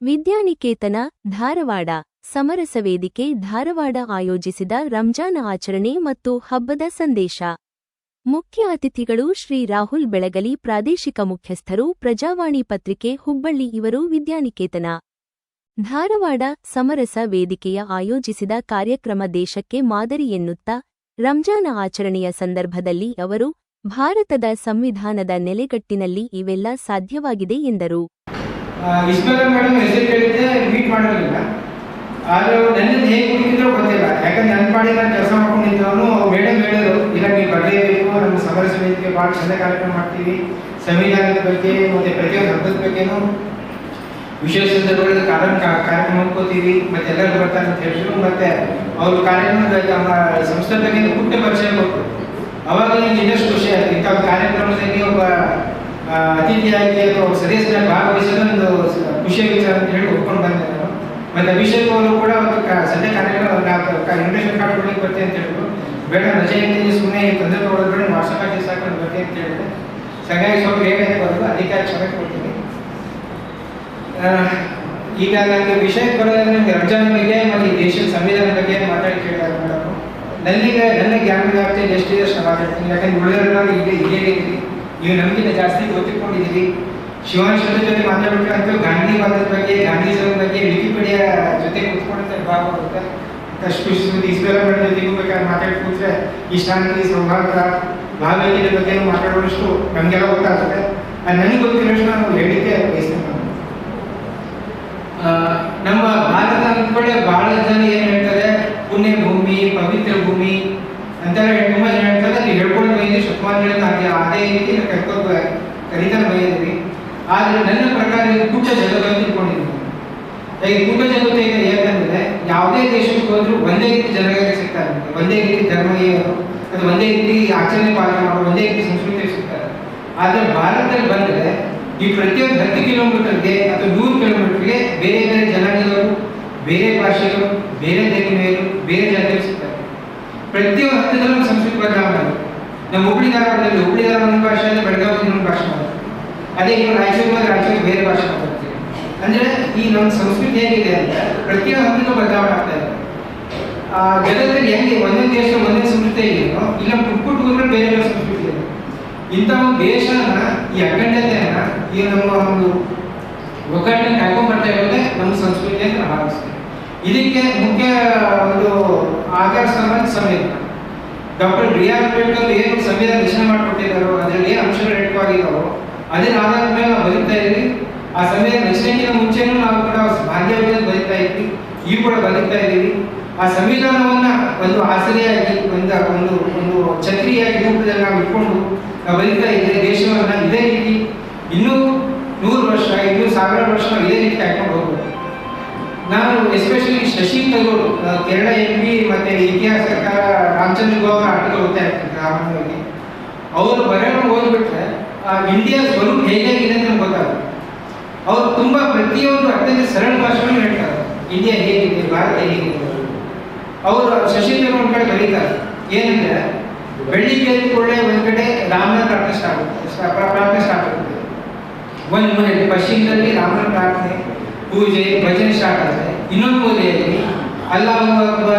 ವಿದ್ಯಾನಿಕೇತನ, ಧಾರವಾಡ ಸಮರಸ ವೇದಿಕೆ ಧಾರವಾಡ ಆಯೋಜಿಸಿದ ರಂಜಾನ್ ಆಚರಣೆ ಮತ್ತು ಹಬ್ಬದ ಸಂದೇಶ. ಮುಖ್ಯ ಅತಿಥಿಗಳು ಶ್ರೀ ರಾಹುಲ್ ಬೆಳಗಲಿ, ಪ್ರಾದೇಶಿಕ ಮುಖ್ಯಸ್ಥರು, ಪ್ರಜಾವಾಣಿ ಪತ್ರಿಕೆ, ಹುಬ್ಬಳ್ಳಿ ಇವರು ವಿದ್ಯಾನಿಕೇತನ. ಧಾರವಾಡ ಸಮರಸ ವೇದಿಕೆಯ ಆಯೋಜಿಸಿದ ಕಾರ್ಯಕ್ರಮ ದೇಶಕ್ಕೆ ಮಾದರಿ ಎನ್ನುತ್ತಾ, ರಂಜಾನ ಆಚರಣೆಯ ಸಂದರ್ಭದಲ್ಲಿ ಅವರು, ಭಾರತದ ಸಂವಿಧಾನದ ನೆಲೆಗಟ್ಟಿನಲ್ಲಿ ಇವೆಲ್ಲ ಸಾಧ್ಯವಾಗಿದೆ ಎಂದರು. ಇಸ್ಮೇಲ ಮೇಡಮ್ ಹೆಸರು ಕೇಳಿದ್ದೆ ಮೀಟ್ ಮಾಡಿರಲಿಲ್ಲ ಆದರೆ ಅವ್ರು ನನ್ನನ್ನು ಹೇಗೆ ಹುಡುಕಿದ್ರೋ ಗೊತ್ತಿಲ್ಲ. ಯಾಕಂದ್ರೆ ನನ್ನ ಪಾಡಿ ನಾನು ಕೆಲಸ ಮಾಡ್ಕೊಂಡಿದ್ದವನು ಮೇಡಮ್ ಹೇಳಿದ್ರು, ಇಲ್ಲ, ನೀವು ಬರಲೇಬೇಕು ನಮ್ಮ ಸಮರಸ ವೇದಿಕೆ ಭಾಳ ಚಂದ ಕಾರ್ಯಕ್ರಮ ಮಾಡ್ತೀವಿ. ಸಂವಿಧಾನದ ಬಗ್ಗೆ ಮತ್ತು ಪ್ರತಿಯೊಂದು ಹಬ್ಬದ ಬಗ್ಗೆನೂ ವಿಶೇಷ ಸಂದರ್ಭಗಳಲ್ಲಿ ಕಾರ್ಯ ಕಾರ್ಯಕ್ರಮ ಮಾಡ್ಕೋತೀವಿ ಮತ್ತೆ ಎಲ್ಲರೂ ಬರ್ತಾರೆ ಅಂತ ಹೇಳಿದ್ರು. ಮತ್ತೆ ಅವ್ರ ಕಾರ್ಯಕ್ರಮದ ನಮ್ಮ ಸಂಸ್ಥೆ ಬಗ್ಗೆ ಪುಟ್ಟ ಪರಿಚಯ ಕೊಟ್ಟರು. ಅವಾಗ ನನಗೆ ಇನ್ನಷ್ಟು ಖುಷಿ ಆಯ್ತು ಒಂದು ಕಾರ್ಯಕ್ರಮದಲ್ಲಿ ಒಬ್ಬ ಆ, ಅತಿಥಿಯಾಗಿ ಅಥವಾ ಸದಸ್ಯರಾಗಿ ಭಾಗವಹಿಸೋದು ಒಂದು ವಿಷಯ ವಿಚಾರ ಅಂತ ಹೇಳಿ ಒಪ್ಕೊಂಡು ಬಂದೆ ನಾನು ಮತ್ತೆ ಅಭಿಷೇಕ್ ಅವರು ಕೂಡ ಒಂದು ಸದ್ಯ ಕಾರ್ಯಕ್ರಮ ಇನ್ವಿಟೇಷನ್ ಕಾರ್ಡ್ ಕೊಡ್ಲಿಕ್ಕೆ ಬರ್ತೀನಿ ಅಂತ ಹೇಳಿದ್ರು. ಬೇಡ, ರಜೆ ಇದ್ದೀನಿ ಸುಮ್ಮನೆ ತೊಂದರೆ ತಗೊಳ್ಳೋದು ಬೇಡ ವಾಟ್ಸಪ್ ಆಗಿ ಸಾಕೊಂಡು ಬರ್ತೀನಿ ಅಂತ ಹೇಳಿದ್ರೆ. ಹಾಗಾಗಿ ಸ್ವಲ್ಪ ಆಗಿ ಬರೋದು ಅದಕ್ಕೆ ಕ್ಷಮೆ ಕೊಡ್ತೀನಿ. ಈಗ ನನಗೆ ವಿಷಯಕ್ಕೆ ಬರೋದ್ರೆ ನಿಮಗೆ ರಂಜಾನ್ ಬಗ್ಗೆ ಮತ್ತು ದೇಶದ ಸಂವಿಧಾನ ಬಗ್ಗೆ ಮಾತಾಡಿ ಕೇಳಿದ್ದಾರೆ ಮೇಡಮ್? ನನಗೆ ನನ್ನ ಜ್ಞಾನ ವ್ಯಾಪ್ತಿಯಲ್ಲಿ ಎಷ್ಟಿದೆ ಅಷ್ಟು ಮಾತಾಡ್ತೀನಿ ಯಾಕಂದ್ರೆ ಉಳಿದವರೆಲ್ಲ ಈಗ ಇದೇ ಇದ್ದೀರಿ ನೀವು ನಮಗಿಂತ ಜಾಸ್ತಿ ಗೊತ್ತಿಕೊಂಡಿದ್ದೀರಿ ಶಿವಾನ್ ಶಬ್ದ ಜೊತೆ ಮಾತಾಡ್ಬಿಟ್ರೆ ಗಾಂಧಿ ಗಾಂಧಿವಾದದ ಬಗ್ಗೆ ಗಾಂಧೀಜಿಯವರ ಬಗ್ಗೆ ವಿಕಿಪೀಡಿಯಾ ಜೊತೆ ಕೂತ್ಕೊಂಡಂತ ಭಾಗ ಬರುತ್ತೆ. ಅಷ್ಟು ಇಸ್ಬೇಲ ಜೊತೆಗೂ ಬೇಕಾದ್ರೆ ಮಾತಾಡಿ ಕೂತ್ರೆ ಈ ಶಾಂತಿ ಸೌಹಾರ್ದ ಬಗ್ಗೆ ಮಾತಾಡೋಷ್ಟು ನಮಗೆಲ್ಲ ಗೊತ್ತಾಗುತ್ತೆ ಅದು ನನಗೆ ಗೊತ್ತಿರೋಷ್ಟು ನಾನು ಹೇಳಿಕೆ ಬಯಸ್ತೇನೆ ನಮ್ಮ ಭಾರತ ಅಂದ್ಕೊಳ್ಳೆ ಬಹಳ ಜನ ಏನು ಹೇಳ್ತಾರೆ? ಪುಣ್ಯ ಭೂಮಿ ಪವಿತ್ರ ಭೂಮಿ ಅಂತ ತುಂಬಾ ಶತಮಾನಗಳಿಂದ ಹಾಗೆ ಅದೇ ರೀತಿ ಕರ್ಕೊಂಡು ಕರಿತಾ ಬಂದಿದ್ದೀವಿ ಆದ್ರೆ ನನ್ನ ಪ್ರಕಾರ ಇದು ಕೂಟ ಜಗತ್ತು ತಿಳ್ಕೊಂಡಿದ್ದೀನಿ ಈಗ ಕೂಟ ಜಗತ್ತು ಈಗ ಯಾಕಂದ್ರೆ ಯಾವುದೇ ದೇಶಕ್ಕೆ ಹೋದ್ರೂ ಒಂದೇ ರೀತಿ ಜನಗಳಿಗೆ ಸಿಗ್ತಾರೆ. ಒಂದೇ ರೀತಿ ಧರ್ಮೀಯರು ಅದು ಒಂದೇ ರೀತಿ ಆಚರಣೆ ಪಾಲನೆ ಮಾಡೋ ಒಂದೇ ರೀತಿ ಸಂಸ್ಕೃತಿ ಸಿಗ್ತಾರೆ ಆದರೆ ಭಾರತದಲ್ಲಿ ಬಂದರೆ ಈ ಪ್ರತಿಯೊಂದು ಹತ್ತು ಕಿಲೋಮೀಟರ್ಗೆ ಅಥವಾ ನೂರು ಕಿಲೋಮೀಟರ್ಗೆ ಬೇರೆ ಬೇರೆ ಜನಾಂಗದವರು, ಬೇರೆ ಭಾಷೆಗಳು, ಬೇರೆ ಧರ್ಮೀಯರು ಬೇರೆ ಜನಗಳು ಸಿಗ್ತಾರೆ ಪ್ರತಿಯೊಂದು ಹಂತದಲ್ಲೂ ನಮ್ಮ ಸಂಸ್ಕೃತಿ ಬದಲಾವಣೆ. ನಮ್ಮ ಹುಬ್ಳಿ ಧಾರವಾಡದಲ್ಲಿ ಹುಬ್ಳಿ ಧಾರವಾಡ ಒಂದು ಭಾಷೆ ಅಂದ್ರೆ ಬೆಳಗಾವಿ ಇನ್ನೊಂದು ಭಾಷೆ ಮಾತಾಡ್ತಾರೆ ಅದೇ ಈಗ ರಾಯಚೂರು ಬಂದ್ರೆ ರಾಯಚೂರು ಬೇರೆ ಭಾಷೆ ಮಾತಾಡ್ತೀವಿ. ಅಂದ್ರೆ ಈ ನಮ್ಮ ಸಂಸ್ಕೃತಿ ಹೇಗಿದೆ ಅಂತ ಪ್ರತಿಯೊಂದು ಹಂತದಲ್ಲೂ ಬದಲಾವಣೆ ಆಗ್ತಾ ಇದೆ. ಆ, ಜಗತ್ತಲ್ಲಿ ಹೆಂಗೆ ಒಂದೊಂದು ದೇಶ ಒಂದೊಂದು ಸಂಸ್ಕೃತಿ ಇದೆಯೋ, ಇಲ್ಲ ಪುಟ್ ಪುಟ್ ಊರಲ್ಲಿ ಬೇರೆ ಬೇರೆ ಸಂಸ್ಕೃತಿ ಇದೆ. ಇಂಥ ಒಂದು ದೇಶನ, ಈ ಅಖಂಡತೆಯನ್ನ, ಈ ನಮ್ಮ ಒಂದು ಒಗ್ಗಟ್ಟನ್ನು ಕಾಯ್ಕೊಂಡು ಬರ್ತಾ ಇರೋದೇ ನಮ್ಮ ಸಂಸ್ಕೃತಿ ಅಂತ ನಾನು ಭಾವಿಸ್ತೇನೆ ಇದಕ್ಕೆ ಮುಖ್ಯ ಒಂದು ಆಧಾರ ಸ್ತಂಭ ಸಂವಿಧಾನ ಡಾಕ್ಟರ್ ಬಿ ಆರ್ ಅಂಬೇಡ್ಕರ್ ಏನು ಸಂವಿಧಾನ ರಚನೆ ಮಾಡಿಕೊಟ್ಟಿದ್ದಾರೋ ಅದರಲ್ಲಿ ಏನು ಅಂಶಗಳು ಇಟ್ಕೊಂಡಿದ್ದಾವೋ ಅದೇ ಆಧಾರದ ಮೇಲೆ ನಾವು ಬದುಕ್ತಾ ಇದ್ವಿ ಆ ಸಂವಿಧಾನ ರಚನೆಗಿಂತ ಮುಂಚೆನೂ ನಾವು ಕೂಡ ಭಾಗ್ಯವಾಗಿ ಬರೀತಾ ಇದ್ವಿ. ಈ ಕೂಡ ಬರೀತಾ ಇದ್ದೀವಿ. ಆ ಸಂವಿಧಾನವನ್ನ ಒಂದು ಆಸರೆಯಾಗಿ, ಒಂದು ಒಂದು ಒಂದು ಛತ್ರಿಯಾಗಿ ರೂಪದಲ್ಲಿ ನಾವು ಇಟ್ಕೊಂಡು ನಾವು ಬದುಕ್ತಾ ಇದ್ದೇವೆ. ದೇಶವನ್ನ ಇದೇ ರೀತಿ ಇನ್ನೂ ನೂರು ವರ್ಷ, ಇನ್ನೂ ಸಾವಿರ ವರ್ಷ ನಾವು ಇದೇ ರೀತಿ ಹಾಕೊಂಡು ಹೋಗ್ಬೋದು ನಾನು especially Shashi Tharoor Kerala M P ಮತ್ತೆ ಇತಿಹಾಸಕಾರ ಸಾಮಾನ್ಯವಾಗಿ ಅವರು ಬರೆಯೋ ಓದ್ಬಿಟ್ರೆ, ಆ ಇಂಡಿಯಾ ಸ್ವರೂಪ ಹೇಗಾಗಿದೆ ಅಂತ ಗೊತ್ತಾಗುತ್ತೆ. ಅವ್ರು ತುಂಬ ಪ್ರತಿಯೊಂದು ಅತ್ಯಂತ ಸರಳ ಭಾಷೆಯನ್ನು ಹೇಳ್ತಾರೆ. ಇಂಡಿಯಾ ಹೇಗಿದೆ, ಭಾರತ ಹೇಗಿದೆ ಅವರು ಶಶಿ ಒಂದು ಕಡೆ ಬರೀತಾರೆ. ಏನಂದ್ರೆ ಬೆಳಿಗ್ಗೆ ಕೊಳ್ಳೆ ಒಂದ್ ಕಡೆ ರಾಮನ ಪ್ರಾರ್ಥನೆ ಸ್ಟಾರ್ಟ್ ಪ್ರಾರ್ಥನೆ ಸ್ಟಾರ್ಟ್ ಆಗುತ್ತೆ. ಒಂದು ಮೂಲೆಯಲ್ಲಿ ಪಶ್ಚಿಮದಲ್ಲಿ ರಾಮನ ಪ್ರಾರ್ಥನೆ, ಪೂಜೆ, ಭಜನೆ ಸ್ಟಾರ್ಟ್ ಆಗುತ್ತೆ. ಇನ್ನೊಂದು ಮೂಲೆಯಲ್ಲಿ ಅಲ್ಲ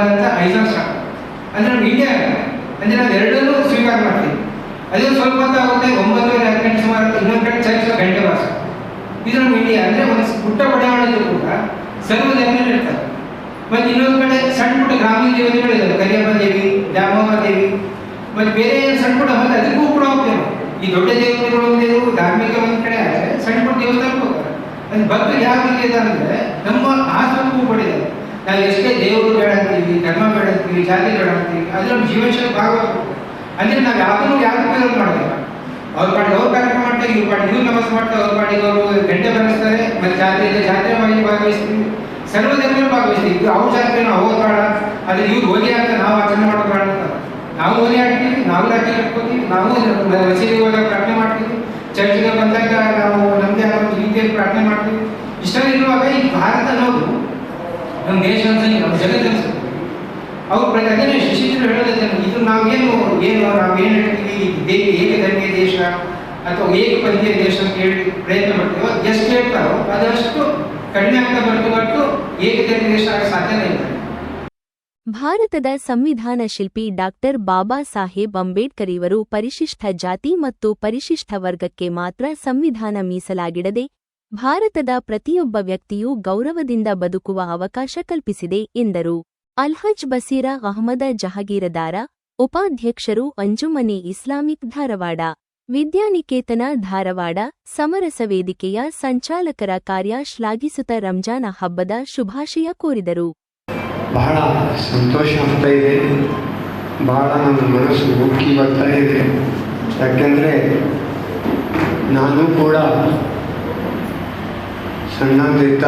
ಅಂತ ಐಜಾನ್ ಸ್ಟಾರ್ಟ್ ಅಂದ್ರೆ ಇಂಡಿಯಾ ಅಂದ್ರೆ ನಾವು ಎರಡನ್ನೂ ಸ್ವೀಕಾರ ಮಾಡ್ತೀವಿ. ಅದೇ ಸ್ವಲ್ಪ ಹೊತ್ತಾಗುತ್ತೆ ಒಂಬತ್ತುವರೆ, ಹತ್ತು ಗಂಟೆ ಸುಮಾರು ಇನ್ನೊಂದು ಕಡೆ ಚರ್ಚ್ ಗಂಟೆ ವಾಸ ಇದು ನಮ್ಮ ಇಂಡಿಯಾ ಅಂದ್ರೆ ಒಂದು ಪುಟ್ಟ ಬಡಾವಣೆಯಲ್ಲೂ ಕೂಡ ಸರ್ವಧರ್ಮಗಳು ಇರ್ತಾರೆ ಮತ್ತೆ ಇನ್ನೊಂದು ಕಡೆ ಸಣ್ಣ ಪುಟ್ಟ ಗ್ರಾಮೀಣ ದೇವತೆಗಳು ಇದ್ದಾವೆ ಕರಿಯಮ್ಮ ದೇವಿ ದ್ಯಾಮವ್ವ ದೇವಿ, ಮತ್ತು ಬೇರೆ ಸಣ್ಣ ಪುಟ್ಟ ಹೋದ ಅದಕ್ಕೂ ಕೂಡ ಹೋಗ್ತೇವೆ ಈ ದೊಡ್ಡ ದೇವತೆಗಳು ಒಂದೇವು ಧಾರ್ಮಿಕ ಒಂದು ಕಡೆ ಆದರೆ ಸಣ್ಣ ಪುಟ್ಟ ದೇವಸ್ಥಾನಕ್ಕೆ ಹೋಗ್ತಾರೆ. ಅದು ಭಕ್ತರು ಯಾವ ರೀತಿ ಇದೆ ಅಂದರೆ ನಮ್ಮ ಆಸಕ್ತಿಗೂ ಪಡಿದೆ ನಾವು ಎಷ್ಟೇ ದೇವರು ಬೇಡ ಅಂತೀವಿ, ಧರ್ಮ ಬೇಡ ಅಂತೀವಿ ಜಾತಿ ಬೇಡ ಅಂತೀವಿ ಅದು ನಮ್ಮ ಜೀವನ ಶೈಲಿ ಭಾಗವಾಗ್ಬೇಕು ಅಂದ್ರೆ ನಾವು ಯಾವ್ದನ್ನು ಯಾವ್ದು ವಿರೋಧ ಮಾಡೋದಿಲ್ಲ ಅವ್ರ ಪಾಡಿಗೆ ಅವ್ರ ಕಾರ್ಯಕ್ರಮ ಮಾಡ್ತಾರೆ ಇವ್ರ ಪಾಡಿಗೆ ಇವ್ರು ನಮಸ್ ಮಾಡ್ತಾರೆ ಅವ್ರ ಪಾಡಿಗೆ ಅವರು ಗಂಟೆ ಬರೆಸ್ತಾರೆ ಮತ್ತೆ ಜಾತ್ರೆ ಇದೆ ಜಾತ್ರೆ ಮಾಡಿ ಭಾಗವಹಿಸ್ತೀವಿ ಸರ್ವ ಧರ್ಮಗಳು ಭಾಗವಹಿಸ್ತೀವಿ ಇದು ಅವ್ರ ಜಾತ್ರೆ ನಾವು ಹೋಗೋದು ಬೇಡ ಅದ್ರ ಇವ್ರು ಹೋಗಿ ಅಂತ ನಾವು ಆಚರಣೆ ಮಾಡೋದು ಬೇಡ ಅಂತ ನಾವು ಹೋಗಿ ಆಡ್ತೀವಿ ನಾವು ರಾತ್ರಿ ಕಟ್ಕೋತೀವಿ ನಾವು ಮಸೀದಿ ಹೋದಾಗ ಪ್ರಾರ್ಥನೆ ಮಾಡ್ತೀವಿ ಚರ್ಚ್ಗೆ ಬಂದಾಗ ನಾವು ನಮ್ಮದೇ ಆದ ಒಂದು ರೀತಿಯಲ್ಲಿ ಪ್ರಾರ್ಥನೆ ಮಾಡ್ತೀವಿ ಇಷ್ಟೆಲ್ಲ ಇರುವಾಗ ಈ ಭಾರತ ಅನ್ನೋದು ನಮ್ಮ ದೇಶ ಅನ್ಸಂಗೆ ನಮ್ಮ ಜಗತ್ತು ಅನ್ಸುತ್ತೆ ಅವ್ರು ಪ್ರಕಾರ ಶಶಿಂದ್ರ ಶಶಿಧರ್ ಇದು ನಾವೇನು ಏನು ನಾವೇನು ಹೇಳ್ತೀವಿ ಏಕ ಏಕಧರ್ಮೀಯ ದೇಶ, ಅಥವಾ ಏಕಪಂಥೀಯ ದೇಶ ಅಂತ ಹೇಳಿ ಪ್ರಯತ್ನ ಮಾಡ್ತೀವೋ. ಎಷ್ಟು ಹೇಳ್ತಾರೋ ಅದಷ್ಟು ಕಡಿಮೆ ಆಗ್ತಾ ಬರ್ತು ಬಟ್ಟು ಏಕತೆಗೆ ದೇಶ ಆಗ ಸಾಧ್ಯನೇ ಇಲ್ಲ. ಭಾರತದ ಸಂವಿಧಾನ ಶಿಲ್ಪಿ ಡಾಕ್ಟರ್ ಬಾಬಾ ಸಾಹೇಬ್ ಅಂಬೇಡ್ಕರ್ ಇವರು ಪರಿಶಿಷ್ಟ ಜಾತಿ ಮತ್ತು ಪರಿಶಿಷ್ಟ ವರ್ಗಕ್ಕೆ ಮಾತ್ರ ಸಂವಿಧಾನ ಮೀಸಲಾಗಿಡದೆ, ಭಾರತದ ಪ್ರತಿಯೊಬ್ಬ ವ್ಯಕ್ತಿಯೂ ಗೌರವದಿಂದ ಬದುಕುವ ಅವಕಾಶ ಕಲ್ಪಿಸಿದೆ ಎಂದರು. ಅಲ್ಹಜ್ ಬಸೀರಾ ಅಹಮದ ಜಹಗೀರದಾರ, ಉಪಾಧ್ಯಕ್ಷರು ಅಂಜುಮನೆ ಇಸ್ಲಾಮಿಕ್ ಧಾರವಾಡ, ವಿದ್ಯಾನಿಕೇತನ ಧಾರವಾಡ, ಸಮರಸ ವೇದಿಕೆಯ ಸಂಚಾಲಕರ ಕಾರ್ಯ ಶ್ಲಾಘಿಸುತ್ತ ರಂಜಾನ ಹಬ್ಬದ ಶುಭಾಶಯ ಕೋರಿದರು. ಬಹಳ ಸಂತೋಷ ಆಗ್ತಾ ಇದೆ. ಬಹಳ ನನ್ನ ಮನಸ್ಸು ಉಕ್ಕಿ ಬರ್ತಾ ಇದೆ. ಯಾಕೆಂದರೆ ನಾನು ಕೂಡ ಸಣ್ಣದಿದ್ದ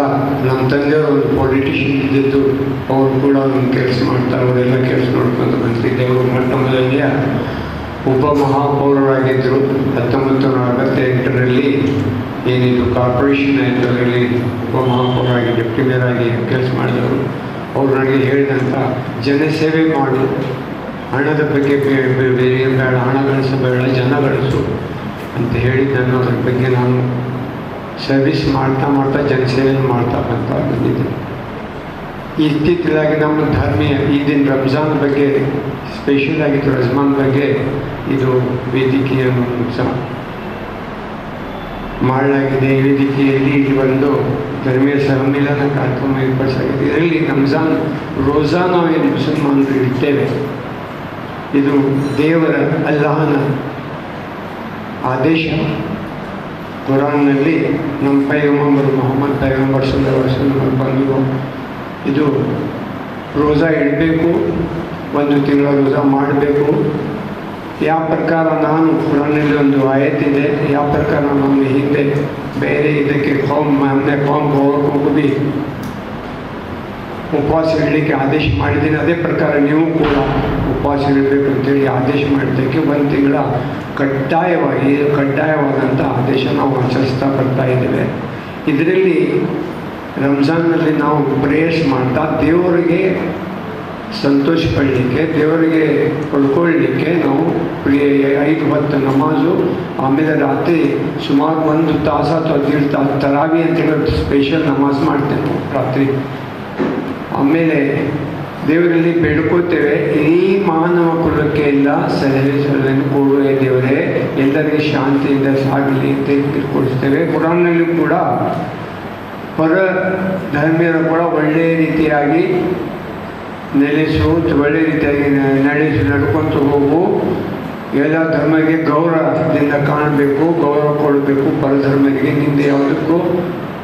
ನಮ್ಮ ತಂದೆಯವರು ಒಂದು ಪೊಲಿಟಿಷಿಯನ್ ಇದ್ದಿದ್ದು, ಅವರು ಕೂಡ ಒಂದು ಕೆಲಸ ಮಾಡ್ತಾರೆ, ಅವರೆಲ್ಲ ಕೆಲಸ ನೋಡ್ಕೊಂಡು ಬಂದಿದ್ದೆ. ಅವರು ಮೊಟ್ಟ ಮೊದಲನೆಯ ಉಪ ಮಹಾಪೌರರಾಗಿದ್ದರು ಹತ್ತೊಂಬತ್ತು ನೂರ ಅರವತ್ತೆಂಟರಲ್ಲಿ ಏನಿದು ಕಾರ್ಪೊರೇಷನ್ ಆಯಿತು, ಅದರಲ್ಲಿ ಉಪ ಮಹಾಪೌರರಾಗಿ ಡೆಪ್ಟಿ ಮೇಯರ್ ಆಗಿ ಕೆಲಸ ಮಾಡಿದವರು. ಅವ್ರು ನನಗೆ ಹೇಳಿದಂಥ ಜನಸೇವೆ ಮಾಡು. ಹಣದ ಬಗ್ಗೆ ಬೇರೆ ಬೇಡ, ಹಣ ಗಳಿಸಬೇಡ, ಜನ ಗಳಿಸು ಅಂತ ಹೇಳಿದ್ದನ್ನು ಅದ್ರ ಬಗ್ಗೆ ನಾನು ಸರ್ವಿಸ್ ಮಾಡ್ತಾ ಮಾಡ್ತಾ ಜನಸೇವೆಯನ್ನು ಮಾಡ್ತಾ ಬರ್ತಾ ಬಂದಿದೆ ಇತ್ತಿತ್ತಲಾಗಿ ನಮ್ಮ ಧರ್ಮೀಯ ಈ ದಿನ ರಂಜಾನ್ ಬಗ್ಗೆ ಸ್ಪೆಷಲ್ ಆಗಿತ್ತು ರಜ್ಮಾನ್ ಬಗ್ಗೆ ಇದು ವೇದಿಕೆಯ ಸಹ ಮಾಡಲಾಗಿದೆ ವೇದಿಕೆಯಲ್ಲಿ ಇಲ್ಲಿ ಒಂದು ಧರ್ಮೀಯ ಸಮ್ಮಿಲನ ಕಾರ್ಯಕ್ರಮ ಏರ್ಪಡಿಸಲಾಗಿದೆ. ಇದರಲ್ಲಿ ರಂಜಾನ್ ರೋಜಾ ನಾವೇನು ಮುಸಲ್ಮಾನರು ಇಡ್ತೇವೆ. ಇದು ದೇವರ, ಅಲ್ಲಾಹನ ಆದೇಶ. ಕುರಾನ್ನಲ್ಲಿ ನಮ್ಮ ಪೈಗಂಬರು ಮೊಹಮ್ಮದ್ ಪೈಗಂಬರ್ ಸಂದರ್ಭ ಬಂದರು ಬಂದು ಇದು ರೋಜಾ ಇಡಬೇಕು, ಒಂದು ತಿಂಗಳ ರೋಜಾ ಮಾಡಬೇಕು. ಯಾವ ಪ್ರಕಾರ ನಾನು ಕುರಾನಲ್ಲಿ ಒಂದು ಆಯತ್ತಿದೆ ಯಾವ ಪ್ರಕಾರ ನಾನು ಹಿಂದೆ ಬೇರೆ ಇದಕ್ಕೆ ಕಾಮ್ ಅಂದರೆ ಕಾಮ್ ಹೋಗಿ ಉಪವಾಸ ಇಡಲಿಕ್ಕೆ ಆದೇಶ ಮಾಡಿದ್ದೀನಿ, ಅದೇ ಪ್ರಕಾರ ನೀವು ಕೂಡ ಉಪವಾಸ ಇರಬೇಕು ಅಂತೇಳಿ ಆದೇಶ ಮಾಡಿದ್ದಕ್ಕೆ ಒಂದು ತಿಂಗಳ ಕಡ್ಡಾಯವಾಗಿ ಕಡ್ಡಾಯವಾದಂಥ ಆದೇಶ ನಾವು ಆಚರಿಸ್ತಾ ಬರ್ತಾ ಇದ್ದೇವೆ. ಇದರಲ್ಲಿ ರಂಜಾನ್ನಲ್ಲಿ ನಾವು ಪ್ರೇಯರ್ಸ್ ಮಾಡ್ತಾ ದೇವರಿಗೆ ಸಂತೋಷ ಪಡಲಿಕ್ಕೆ, ದೇವರಿಗೆ ಪಡ್ಕೊಳ್ಳಿಕ್ಕೆ ನಾವು ಐದು ಹೊತ್ತು ನಮಾಜು, ಆಮೇಲೆ ರಾತ್ರಿ ಸುಮಾರು ಒಂದು ತಾಸು ಅಥವಾ ದೀಡ್ ತಾಸು ತರಾವಿ ಅಂತೇಳಿ ಸ್ಪೆಷಲ್ ನಮಾಜ್ ಮಾಡ್ತೇವೆ ರಾತ್ರಿ. ಆಮೇಲೆ ದೇವರಲ್ಲಿ ಬೇಡ್ಕೋತೇವೆ ಇಡೀ ಮಾನವ ಕುಲಕ್ಕೆ ಎಲ್ಲ ಸಲಹೆ ಸಲಹೆಯನ್ನು ಕೊಡುವ ದೇವರೇ. ಎಲ್ಲರಿಗೆ ಶಾಂತಿಯಿಂದ ಸಾಗಲಿ ಅಂತ ತಿಳ್ಕೊಳಿಸ್ತೇವೆ ಕುರಾನ್ನಲ್ಲಿ ಕೂಡ ಪರ ಧರ್ಮೀಯರು ಕೂಡ ಒಳ್ಳೆಯ ರೀತಿಯಾಗಿ ನೆಲೆಸು ಒಳ್ಳೆಯ ರೀತಿಯಾಗಿ ನಡೆಸಿ ನಡ್ಕೊತ ಹೋಗು. ಎಲ್ಲ ಧರ್ಮಕ್ಕೆ ಗೌರವದಿಂದ ಕಾಣಬೇಕು, ಗೌರವ ಕೊಡಬೇಕು ಪರಧರ್ಮರಿಗೆ ನಿಂದೆ ಯಾವುದಕ್ಕೂ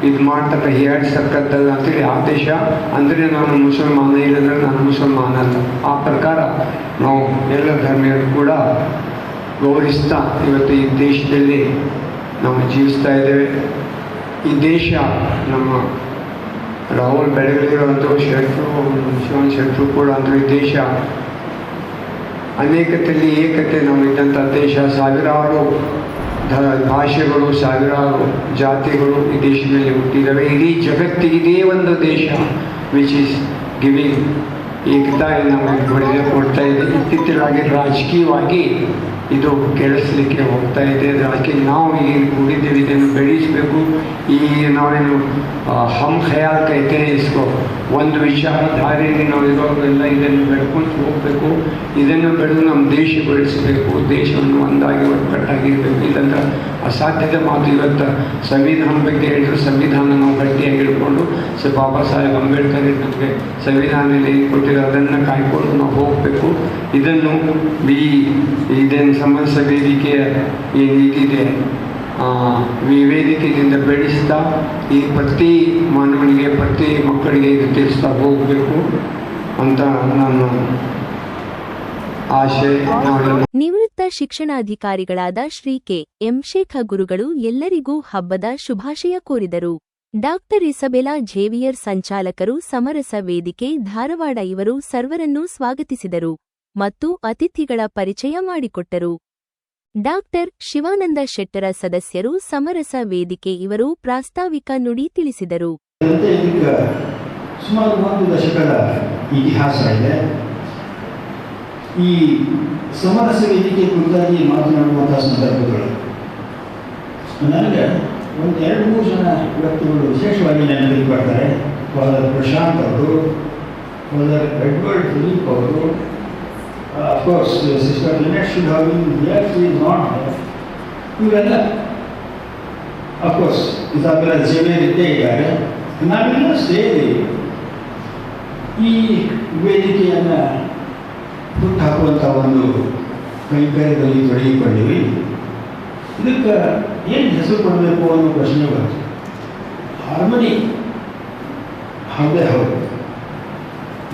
ಇದು ಮಾಡ್ತಕ್ಕ ಹೀಯಾಡ್ಸಕ್ಕದ್ದಲ್ಲ ಅಂತೇಳಿ ಆದೇಶ. ಅಂದರೆ ನಾನು ಮುಸಲ್ಮಾನ ಇಲ್ಲಂದ್ರೆ ನಾನು ಮುಸಲ್ಮಾನ ಅಲ್ಲ. ಆ ಪ್ರಕಾರ ನಾವು ಎಲ್ಲ ಧರ್ಮೀಯರು ಕೂಡ ಗೌರವಿಸ್ತಾ ಇವತ್ತು ಈ ದೇಶದಲ್ಲಿ ನಾವು ಜೀವಿಸ್ತಾ ಇದ್ದೇವೆ. ಈ ದೇಶ ನಮ್ಮ ರಾಹುಲ್ ಬೆಳಗಲಿರುವಂಥ ಶೆಟ್ರು ಶಿವನ್ ಶೆಟ್ರು ಕೂಡ ಅಂದರೆ ಈ ದೇಶ ಅನೇಕತೆಯಲ್ಲಿ ಏಕತೆ ನಾವು ಇದ್ದಂಥ ದೇಶ. ಸಾವಿರಾರು ಭಾಷೆಗಳು, ಸಾವಿರಾರು ಜಾತಿಗಳು ಈ ದೇಶದಲ್ಲಿ ಹುಟ್ಟಿದ್ದಾವೆ ಇಡೀ ಜಗತ್ತಿಗೆ ಇದೇ ಒಂದು ದೇಶ ವಿಚ್ ಈಸ್ ಗಿವಿಂಗ್ ಏಕತಾ ನಮಗೆ ಹೊಡೆದ ಕೊಡ್ತಾ ಇದೆ. ಇತ್ತೀಚಲಾಗಿ ರಾಜಕೀಯವಾಗಿ ಇದು ಕೆಡಿಸ್ಲಿಕ್ಕೆ ಹೋಗ್ತಾ ಇದೆ. ಅದಕ್ಕೆ ನಾವು ಏನು ಕೂಡಿದ್ದೀವಿ, ಇದನ್ನು ಬೆಳೆಸಬೇಕು. ಈ ನಾವೇನು ಹಮ್ ಖಯಾಲ್ ಕೈತೆ ಇಸ್ಕೋ. ಒಂದು ವಿಚಾರಧಾರೆಯಲ್ಲಿ ನಾವು ಇರೋವೆಲ್ಲ ಇದನ್ನು ಬೆಳ್ಕೊಂಡು ಹೋಗಬೇಕು. ಇದನ್ನು ಬೆಳೆದು ನಮ್ಮ ದೇಶ ಬೆಳೆಸಬೇಕು. ದೇಶವನ್ನು ಒಂದಾಗಿ ಒಟ್ಟಾಗಿರಬೇಕು ಇಲ್ಲಂದ್ರೆ ಅಸಾಧ್ಯದ ಮಾತು ಇವತ್ತು ಸಂವಿಧಾನ ಬಗ್ಗೆ ಹೇಳಿದ್ರು. ಸಂವಿಧಾನ ನಾವು ಗಟ್ಟಿಯಾಗಿ ಹಿಡ್ಕೊಂಡು ಸೊ ಬಾಬಾ ಸಾಹೇಬ್ ಅಂಬೇಡ್ಕರ್ ನಮಗೆ ಸಂವಿಧಾನದಲ್ಲಿ ಕೊಟ್ಟಿರೋ ಅದನ್ನು ಕಾಯ್ಕೊಂಡು ನಾವು ಹೋಗಬೇಕು. ಇದನ್ನು ಈ ಇದನ್ನು ಸಂಬಂಧಿಸಿದ ವೇದಿಕೆಯ ಏನು ಇದೆ ಆ, ಈ ವೇದಿಕೆಯಿಂದ ಬೆಳೆಸ್ತಾ ಈ ಪ್ರತಿ ಮಾನವನಿಗೆ ಪ್ರತಿ ಮಕ್ಕಳಿಗೆ ಇದು ತಿಳಿಸ್ತಾ ಹೋಗಬೇಕು ಅಂತ ನಾವೆಲ್ಲ ನಿವೃತ್ತ ಶಿಕ್ಷಣಾಧಿಕಾರಿಗಳಾದ ಶ್ರೀ ಕೆ. ಎಂ. ಶೇಖ ಗುರುಗಳು ಎಲ್ಲರಿಗೂ ಹಬ್ಬದ ಶುಭಾಶಯ ಕೋರಿದರು. ಡಾಕ್ಟರ್ ಇಸಬೆಲಾ ಝೇವಿಯರ್ ಸಂಚಾಲಕರು ಸಮರಸ ವೇದಿಕೆ ಧಾರವಾಡ ಇವರು ಸರ್ವರನ್ನು ಸ್ವಾಗತಿಸಿದರು ಮತ್ತು ಅತಿಥಿಗಳ ಪರಿಚಯ ಮಾಡಿಕೊಟ್ಟರು. ಡಾಕ್ಟರ್ ಶಿವಾನಂದ ಶೆಟ್ಟರ ಸದಸ್ಯರು ಸಮರಸ ವೇದಿಕೆ ಇವರು ಪ್ರಾಸ್ತಾವಿಕ ನುಡಿ ತಿಳಿಸಿದರು. ಸುಮಾರು ಒಂದು ದಶಕದ ಇತಿಹಾಸ ಇದೆ. ಈ ಸಮರಸ ವೇದಿಕೆ ಕುರಿತಾಗಿ ಮಾತನಾಡುವಂಥ ಸಂದರ್ಭಗಳು. ನನಗೆ ಒಂದು ಎರಡು ಮೂರು ಜನ ವ್ಯಕ್ತಿಗಳು ವಿಶೇಷವಾಗಿ ನೆನಪಿಗೆ ಬರ್ತಾರೆ. ಫಾದರ್ ಪ್ರಶಾಂತ್ ಅವರು, ಫಾದರ್ ಎಡ್ವರ್ಡ್ ಫಿಲಿಪ್ ಅವರು. Of course sister Lynette should have been here she is not ಇವರೆಲ್ಲ ಅಫ್ಕೋರ್ಸ್ ಇಸಾಬೆಲ್ಲ ಜೇವಿಯರ್ ಇದ್ದೇ ಇದ್ದಾರೆ. ನಾವೆಲ್ಲ ಸೇರಿ ಈ ವೇದಿಕೆಯನ್ನು ಹುಟ್ಟು ಹಾಕುವಂಥ ಒಂದು ಕೈಕಾರ್ಯದಲ್ಲಿ ತೊಡಗಿಕೊಂಡಿವಿ ಇದಕ್ಕೆ ಏನು ಹೆಸರು ಕೊಡಬೇಕು ಅನ್ನೋ ಪ್ರಶ್ನೆ ಬಂತು. ಹಾರ್ಮನಿ. ಹಾಗೆ ಹೌದು.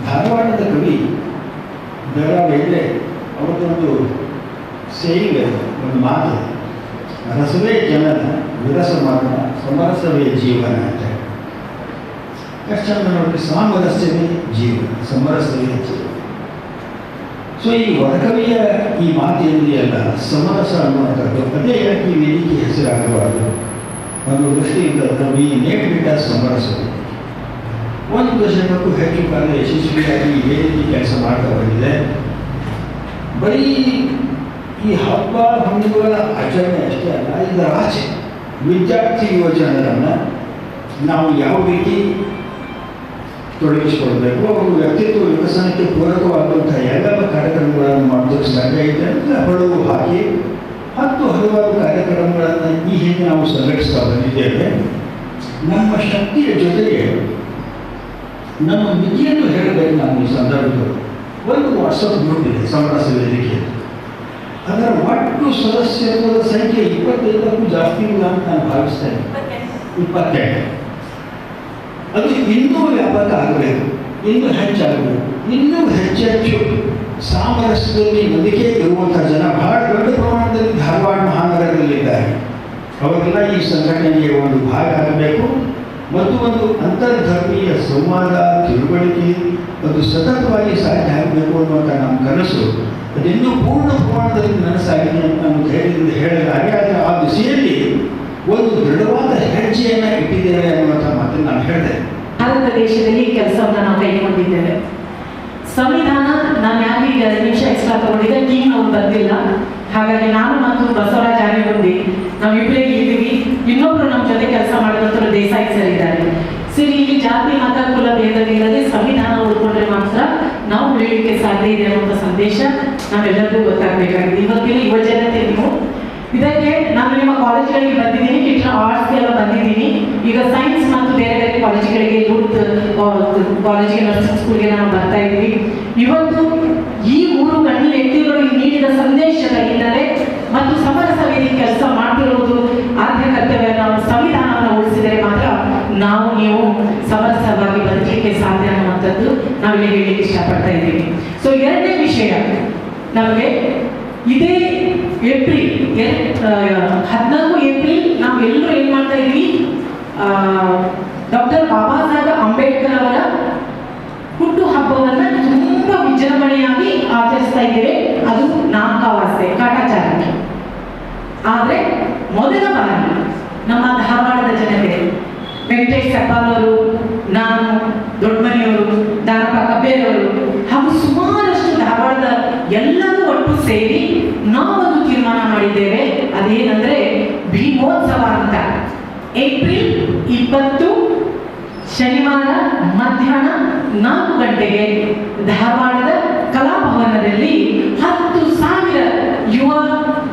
ಧಾರವಾಡದ ಕವಿ ದರ ಬೇಂದ್ರೆ ಅವರದೊಂದು ಸೇಯಿಂಗ್ ಒಂದು ಮಾತು. ರಸವೇ ಜನನ ವಿರಸ ಮರಣ ಸಮರಸವೇ ಜೀವನ ಅಂತ ಕಷ್ಟ ನೋಡಿ ಸಾಮರಸ್ಯವೇ ಜೀವನ, ಸಮರಸವೇ ಜೀವನ. ಸೊ ಈ ವರಕವಿಯ ಈ ಅಲ್ಲ ಸಮರಸ ಅನ್ನುವಂಥದ್ದು ಅದೇ ಯಾಕೆ ಈ ವೇದಿಕೆ ಹೆಸರಾಗಬಾರದು. ಒಂದು ದೃಷ್ಟಿಯಿಂದ ನಾವು ಈ ನೇಮಿಟ ಸಮರಸ ಒಂದು ದಶಕಕ್ಕೂ ಹೆಚ್ಚು ಕಾಲ ಯಶಸ್ವಿಯಾಗಿ ಈ ವೇದಿಕೆ ಕೆಲಸ ಮಾಡ್ತಾ ಬಂದಿದೆ. ಬರೀ ಈ ಹಬ್ಬ ಹಣ್ಣುಗಳ ಆಚರಣೆ ಅಷ್ಟೇ ಅಲ್ಲ, ಇದರ ಆಚೆ ವಿದ್ಯಾರ್ಥಿ ಯುವಜನರನ್ನು ನಾವು ಯಾವ ರೀತಿ ತೊಡಗಿಸಿಕೊಳ್ಬೇಕು ಅವರು ವ್ಯಕ್ತಿತ್ವ ವಿಕಸನಕ್ಕೆ ಪೂರಕವಾದಂಥ ಎಲ್ಲ ಕಾರ್ಯಕ್ರಮಗಳನ್ನು ಮಾಡೋದಕ್ಕೆ ಸಾಧ್ಯ ಇದೆ ಅಂತ ಹೊಳವು ಹಾಕಿ ಹತ್ತು ಹಲವಾರು ಕಾರ್ಯಕ್ರಮಗಳನ್ನು ಈ ಹೇಗೆ ನಾವು ಸಂಘಟಿಸ್ತಾ ಬಂದಿದ್ದೇವೆ. ನಮ್ಮ ಶಕ್ತಿಯ ಜೊತೆಗೆ ನಮ್ಮ ಮಿತಿಯನ್ನು ಹೇಳಬೇಕು ನಾವು ಈ ಸಂದರ್ಭದಲ್ಲಿ. ಒಂದು ವಾಟ್ಸಪ್ ಗ್ರೂಪ್ ಇದೆ ಸಮರಸ ವೇದಿಕೆ. ಅದರ ಒಟ್ಟು ಸದಸ್ಯತ್ವದ ಸಂಖ್ಯೆ ಇಪ್ಪತ್ತೈದಕ್ಕೂ ಜಾಸ್ತಿ ಇಲ್ಲ ಅಂತ ನಾನು ಭಾವಿಸ್ತೇನೆ. ಇಪ್ಪತ್ತೆಂಟು. ಅದು ಇನ್ನೂ ವ್ಯಾಪಕ ಆಗಬೇಕು. ಇನ್ನೂ ಹೆಚ್ಚಾಗಬೇಕು. ಇನ್ನೂ ಹೆಚ್ಚೆಚ್ಚು ಸಾಮರಸ್ಯದಲ್ಲಿ ನಂಬಿಕೆ ಇರುವಂಥ ಜನ ಬಹಳ ದೊಡ್ಡ ಪ್ರಮಾಣದಲ್ಲಿ ಧಾರವಾಡ ಮಹಾನಗರದಲ್ಲಿದ್ದಾರೆ. ಅವರೆಲ್ಲ ಈ ಸಂಘಟನೆಗೆ ಒಂದು ಭಾಗ ಆಗಬೇಕು. ಮತ್ತು ಒಂದು ಅಂತರ್ಧರ್ಮೀಯ ಸಂವಾದ, ತಿಳುವಳಿಕೆ, ಒಂದು ಸತತವಾಗಿ ಸಾಧ್ಯ ಆಗಬೇಕು ಅನ್ನುವಂಥ ನಮ್ಮ ಕನಸು. ಅದಿನ್ನೂ ಪೂರ್ಣ ಪ್ರಮಾಣದಲ್ಲಿ ನನಸಾಗಿದೆ ಅಂತ ನಾವು ಧೈರ್ಯದಿಂದ ಹಾಗೆ ಆದರೆ ಆ ದಿಸೆಯಲ್ಲಿ ಒಂದು ದೃಢವಾದ ಹೆಜ್ಜೆಯನ್ನು ಇಟ್ಟಿದ್ದೇವೆ ಅನ್ನುವಂಥ ಮಾತನ್ನು ನಾನು ಹೇಳಿದೆ ಭಾರತ ದೇಶದಲ್ಲಿ ಕೆಲಸವನ್ನು ನಾವು ಕೈಗೊಂಡಿದ್ದೇವೆ. ಸಂವಿಧಾನ ನಾನು ಯಾಕೆ ಈಗ ನಿಮಿಷ ಎಕ್ಸ್ಟ್ರಾ ತಗೊಂಡಿದ್ದೆ? ಈಗ ನಾವು ಬಂದಿಲ್ಲ. ಹಾಗಾಗಿ ನಾನು ಮತ್ತು ಬಸವರಾಜ್ ನಾವು ನಾವಿಬ್ಬರೇ ಇದ್ದೀವಿ. ಇನ್ನೊಬ್ರು ನಮ್ಮ ಜೊತೆ ಕೆಲಸ ಮಾಡುವಂಥ ದೇಸಾಯಿ ಸರ್ ಇದ್ದಾರೆ. ಸರಿ, ಇಲ್ಲಿ ಜಾತಿ, ಮತ, ಕುಲ ಭೇದವಿಲ್ಲದೆ ಸಂವಿಧಾನ ಉಳ್ಕೊಂಡ್ರೆ ಮಾತ್ರ ನಾವು ಬೆಳೀಲಿಕ್ಕೆ ಸಾಧ್ಯ ಇದೆ ಅನ್ನುವಂಥ ಸಂದೇಶ ನಾವೆಲ್ಲರಿಗೂ ಗೊತ್ತಾಗಬೇಕಾಗಿದೆ. ಇವತ್ತಿನ ಯುವ ಜನತೆ ನೀವು ನಾನು ನಿಮ್ಮ ಕಾಲೇಜ್ಗಳಿಗೆ ಬಂದಿದ್ದೀನಿ ಕಿಟ್ಲ ಆರ್ಟ್ಸ್ಗೆಲ್ಲ ಬಂದಿದ್ದೀನಿ. ಈಗ ಸೈನ್ಸ್ ಮತ್ತು ಬೇರೆ ಬೇರೆ ಕಾಲೇಜ್ಗಳಿಗೆ ಯೂತ್ ಕಾಲೇಜಿಗೆ ನರ್ಸಿಂಗ್ ಸ್ಕೂಲ್ಗೆ ನಾವು ಬರ್ತಾ ಇದ್ದೀವಿ ಇವತ್ತು ಈ ಮೂರು ಗಣ್ಯ ವ್ಯಕ್ತಿಗಳು ನೀಡಿದ ಸಂದೇಶದ ಹಿನ್ನೆಲೆ ಮತ್ತು ಸಮರಸ ವೇದಿಕೆ ಕೆಲಸ ಮಾಡ್ತಿರೋದು ಆದ್ಯ ಕರ್ತವ್ಯ ನಾವು ಸಂವಿಧಾನವನ್ನು ಉಳಿಸಿದರೆ ಮಾತ್ರ ನಾವು ನೀವು ಸಮರಸವಾಗಿ ಬದುಕಲಿಕ್ಕೆ ಸಾಧ್ಯ ಅನ್ನುವಂಥದ್ದು ನಾವಿಲ್ಲಿ ಹೇಳಲಿಕ್ಕೆ ಇಷ್ಟಪಡ್ತಾ ಇದ್ದೀವಿ. ಸೊ ಎರಡನೇ ವಿಷಯ ನಮಗೆ ಇದೇ ಏಪ್ರಿಲ್ ಹದಿನಾಲ್ಕು ಏಪ್ರಿಲ್ ನಾವು ಎಲ್ಲರೂ ಏನ್ ಮಾಡ್ತಾ ಇದೀವಿ? ಡಾಕ್ಟರ್ ಬಾಬಾ ಸಾಹೇಬ್ ಅಂಬೇಡ್ಕರ್ ಅವರ ಹುಟ್ಟು ಹಬ್ಬವನ್ನ ತುಂಬಾ ವಿಜೃಂಭಣೆಯಾಗಿ ಆಚರಿಸ್ತಾ ಇದ್ದೇವೆ. ಅದು ನಾಕಾವಾಸ್ತೆ ಕಾಟಾಚಾರಕ್ಕೆ. ಆದರೆ ಮೊದಲ ಬಾರಿ ನಮ್ಮ ಧಾರವಾಡದ ಜನತೆ, ವೆಂಕಟೇಶ್ ಅವರು, ನಾನು ದೊಡ್ಡಮನೆಯವರು ದಾರಪ್ಪ ಕಬ್ಬೇರವರು, ಹಾಗೂ ಸುಮಾರಷ್ಟು ಧಾರವಾಡದ ಎಲ್ಲರೂ ಒಟ್ಟು ಸೇರಿ ತೀರ್ಮಾನ ಮಾಡಿದ್ದೇವೆ. ಅದೇನಂದ್ರೆ ಭೀಮೋತ್ಸವ ಅಂತ. ಏಪ್ರಿಲ್ ಇಪ್ಪತ್ತು, ಶನಿವಾರ ಮಧ್ಯಾಹ್ನ ನಾಲ್ಕು ಗಂಟೆಗೆ ಧಾರವಾಡದ ಕಲಾಭವನದಲ್ಲಿ ಹತ್ತು ಸಾವಿರ ಯುವ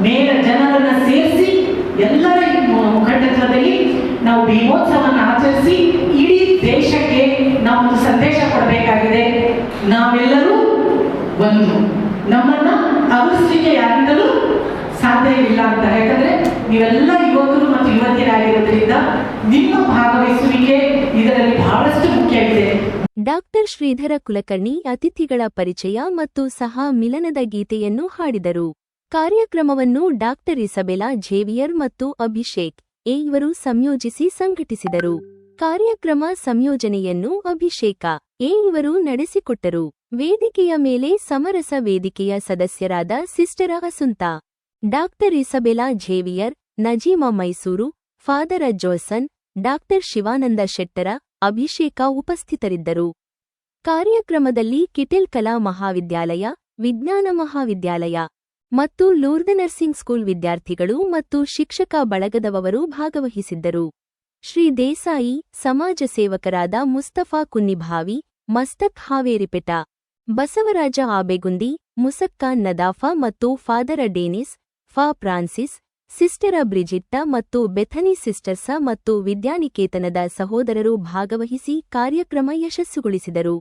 ಮೇಲ ಜನರನ್ನ ಸೇರಿಸಿ ಎಲ್ಲರ ಮುಖಂಡತ್ವದಲ್ಲಿ ನಾವು ಭೀಮೋತ್ಸವವನ್ನು ಆಚರಿಸಿ ಇಡೀ ದೇಶಕ್ಕೆ ನಾವು ಒಂದು ಸಂದೇಶ ಕೊಡಬೇಕಾಗಿದೆ. ನಾವೆಲ್ಲರೂ ಒಂದು. ಅಂತ. ಯಾಕಂದ್ರೆ ನೀವೆಲ್ಲ ಯುವಕರು ಮತ್ತು ಯುವತಿಯರಾಗಿರೋದ್ರಿಂದ ನಿಮ್ಮ ಭಾಗವಹಿಸುವಿಕೆ ಇದರಲ್ಲಿ ಬಹಳಷ್ಟು ಮುಖ್ಯವಿದೆ ಡಾಕ್ಟರ್ ಶ್ರೀಧರ ಕುಲಕರ್ಣಿ ಅತಿಥಿಗಳ ಪರಿಚಯ ಮತ್ತು ಸಹ ಮಿಲನದ ಗೀತೆಯನ್ನು ಹಾಡಿದರು. ಕಾರ್ಯಕ್ರಮವನ್ನು ಡಾಕ್ಟರ್ ಇಸಬೆಲಾ ಝೇವಿಯರ್ ಮತ್ತು ಅಭಿಷೇಕ್ ಎ ಇವರು ಸಂಯೋಜಿಸಿ ಸಂಘಟಿಸಿದರು. ಕಾರ್ಯಕ್ರಮ ಸಂಯೋಜನೆಯನ್ನು ಅಭಿಷೇಕ ಎ ಇವರು ನಡೆಸಿಕೊಟ್ಟರು. ವೇದಿಕೆಯ ಮೇಲೆ ಸಮರಸ ವೇದಿಕೆಯ ಸದಸ್ಯರಾದ sister Assunta doctor Isabella Xavier Najima Mysuru, father Josan doctor Shivananda Shettar, Abhishek ಉಪಸ್ಥಿತರಿದ್ದರು. ಕಾರ್ಯಕ್ರಮದಲ್ಲಿ ಕಿಟೆಲ್ ಕಲಾ ಮಹಾವಿದ್ಯಾಲಯ, ವಿಜ್ಞಾನ ಮಹಾವಿದ್ಯಾಲಯ ಮತ್ತು ಲೂರ್ದ ನರ್ಸಿಂಗ್ ಸ್ಕೂಲ್ ವಿದ್ಯಾರ್ಥಿಗಳು ಮತ್ತು ಶಿಕ್ಷಕ ಬಳಗದವರು ಭಾಗವಹಿಸಿದ್ದರು. ಶ್ರೀ ದೇಸಾಯಿ ಸಮಾಜ ಸೇವಕರಾದ ಮುಸ್ತಫಾ ಕುನ್ನಿಭಾವಿ, ಮಸ್ತಕ್ ಹಾವೇರಿಪೆಟ, ಬಸವರಾಜ ಆಬೆಗುಂದಿ, ಮುಸಕ್ಕಾನ್ ನದಾಫಾ ಮತ್ತು ಫಾದರ ಡೇನಿಸ್ ಫಾ ಫ್ರಾನ್ಸಿಸ್ ಸಿಸ್ಟರ ಬ್ರಿಜಿಟ್ಟ ಮತ್ತು ಬೆಥನಿ ಸಿಸ್ಟರ್ಸ ಮತ್ತು ವಿದ್ಯಾನಿಕೇತನದ ಸಹೋದರರು ಭಾಗವಹಿಸಿ ಕಾರ್ಯಕ್ರಮ ಯಶಸ್ಸುಗೊಳಿಸಿದರು.